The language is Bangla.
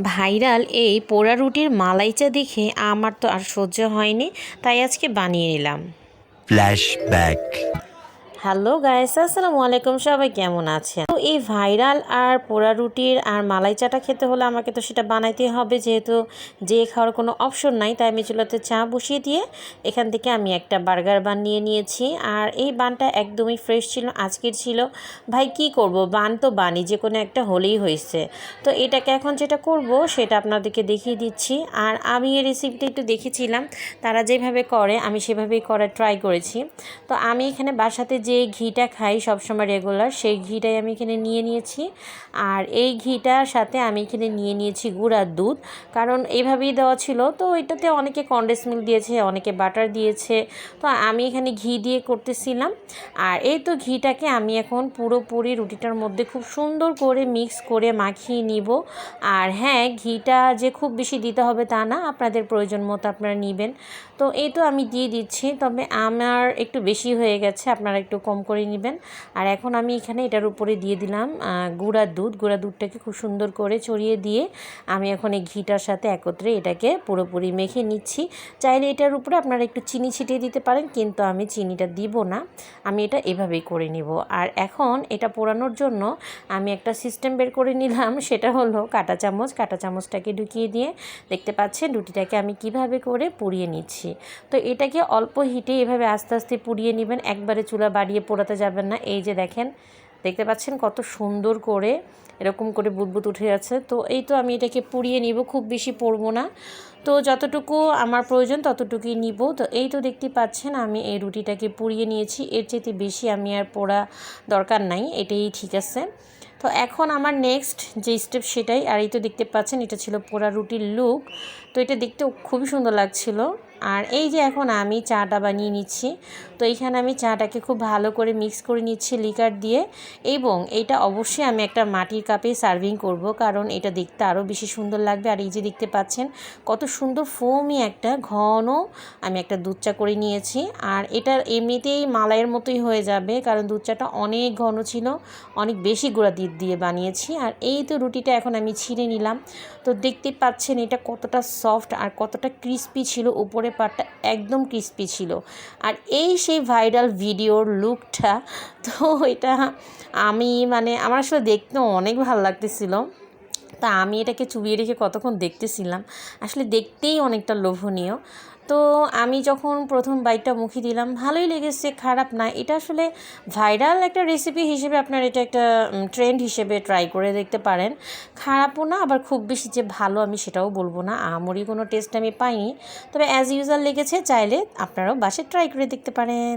ভাইরাল এই পোড়া রুটির মালাইচা দেখে আমার তো আর সহ্য হয়নি, তাই আজকে বানিয়ে নিলাম. হ্যালো গায়েস আসসালামু আলাইকুম। সবাই কেমন আছেন? তো এই ভাইরাল আর পোড়া রুটির আর মালাই চাটা খেতে হলে আমাকে তো সেটা বানাইতে হবে। যেহেতু যে খাওয়ার কোনো অপশন নাই, তাই আমি চুলাতে চা বসিয়ে দিয়ে এখান থেকে আমি একটা বার্গার বান নিয়ে নিয়েছি। আর এই বানটা একদমই ফ্রেশ ছিল, আজকের ছিল। ভাই, কি করব? বান তো বানি যে কোনো একটা হলেই হয়েছে। তো এটাকে এখন যেটা করব, সেটা আপনাদেরকে দেখিয়ে দিচ্ছি। আর আমি এই রেসিপিটা একটু দেখেছিলাম, তারা যেভাবে করে, আমি সেভাবেই করার ট্রাই করেছি। তো আমি এখানে বাসাতে যে ঘিটা খাই সবসময় রেগুলার সেই ঘিটাই আমি এখানে নিয়ে নিয়েছি। আর এই ঘিটার সাথে আমি এখানে নিয়ে নিয়েছি গুঁড়ার দুধ। কারণ এইভাবেই দেওয়া ছিল, তো এটাতে অনেকে কন্ডেন্স মিল্ক দিয়েছে, অনেকে বাটার দিয়েছে। তো আমি এখানে ঘি দিয়ে করতেছিলাম। আর এই তো ঘিটাকে আমি এখন পুরোপুরি রুটিটার মধ্যে খুব সুন্দর করে মিক্স করে মাখিয়ে নিব। আর হ্যাঁ ঘিটা যে খুব বেশি দিতে হবে তা না, আপনাদের প্রয়োজন মতো আপনারা নেবেন। তো এই তো আমি দিয়ে দিচ্ছি, তবে আমার একটু বেশি হয়ে গেছে, আপনারা একটু কম করে নেবেন। আর এখন আমি এখানে এটার উপরে দিয়ে দিলাম গুঁড়ার দুধ। গুঁড়া দুধটাকে খুব সুন্দর করে ছড়িয়ে দিয়ে আমি এখন এই ঘিটার সাথে একত্রে এটাকে পুরোপুরি মেখে নিচ্ছি। চাইলে এটার উপরে আপনারা একটু চিনি ছিটিয়ে দিতে পারেন, কিন্তু আমি চিনিটা দিব না। আমি এটা এভাবেই করে নিব। আর এখন এটা পোড়ানোর জন্য আমি একটা সিস্টেম বের করে নিলাম, সেটা হলো কাঁটা চামচ। কাঁটা চামচটাকে ঢুকিয়ে দিয়ে দেখতে পাচ্ছেন রুটিটাকে আমি কীভাবে করে পুড়িয়ে নিচ্ছি। তো এটাকে অল্প হিটে এভাবে আস্তে আস্তে পুড়িয়ে নেবেন। একবারে চুলা বাড়িয়ে পোড়াতে যাবেন না। এই যে দেখেন, দেখতে পাচ্ছেন কত সুন্দর করে এরকম করে বুদবুদ উঠে যাচ্ছে তো এই তো আমি এটাকে পুড়িয়ে নিব, খুব বেশি পড়ব না। তো যতটুকু আমার প্রয়োজন ততটুকুই নিব। তো এই তো দেখতে পাচ্ছেন আমি এই রুটিটাকে পুড়িয়ে নিয়েছি। এর চেয়ে বেশি আমি আর পোড়া দরকার নাই, এটাই ঠিক আছে। তো এখন আমার নেক্সট যে স্টেপ সেটাই, আর এই তো দেখতে পাচ্ছেন এটা ছিল পোড়া রুটির লুক তো এটা দেখতেও খুবই সুন্দর লাগছিল। আর এই যে এখন আমি চাটা বানিয়ে নিচ্ছি, তো এইখানে আমি চাটাকে খুব ভালো করে মিক্স করে নিচ্ছি লিকার দিয়ে এবং এইটা অবশ্যই আমি একটা মাটির কাপে সার্ভিং করব কারণ এটা দেখতে আরও বেশি সুন্দর লাগবে। আর এই যে দেখতে পাচ্ছেন, কত সুন্দর ফোমই একটা ঘন আমি একটা দুধ চা করে নিয়েছি। আর এটা এমনিতেই মালাইয়ের মতোই হয়ে যাবে কারণ দুধ চাটা অনেক ঘন ছিল, অনেক বেশি গুঁড়া দুধ দিয়ে বানিয়েছি। আর এই তো রুটিটা এখন আমি ছিঁড়ে নিলাম। তো দেখতে পাচ্ছেন এটা কতটা সফট আর কতটা ক্রিস্পি ছিল, উপরে পাটটা একদম ক্রিস্পি ছিল। আর এই সেই ভাইরাল ভিডিওর লুকটা তো এটা আমি মানে আমার আসলে দেখতেও অনেক ভালো লাগতেছিল। তা আমি এটাকে চুবিয়ে রেখে কতক্ষণ দেখতেছিলাম, আসলে দেখতেই অনেকটা লোভনীয়। তো আমি যখন প্রথম বাইকটা মুখে দিলাম, ভালোই লেগেছে, খারাপ না। এটা আসলে ভাইরাল একটা রেসিপি হিসেবে আপনার এটা একটা ট্রেন্ড হিসেবে ট্রাই করে দেখতে পারেন। খারাপও না, আবার খুব বেশি যে ভালো আমি সেটাও বলব না। আমরই কোনো টেস্ট আমি পাইনি। তবে অ্যাজ ইউজার লেগেছে, চাইলে আপনারাও বাসে ট্রাই করে দেখতে পারেন।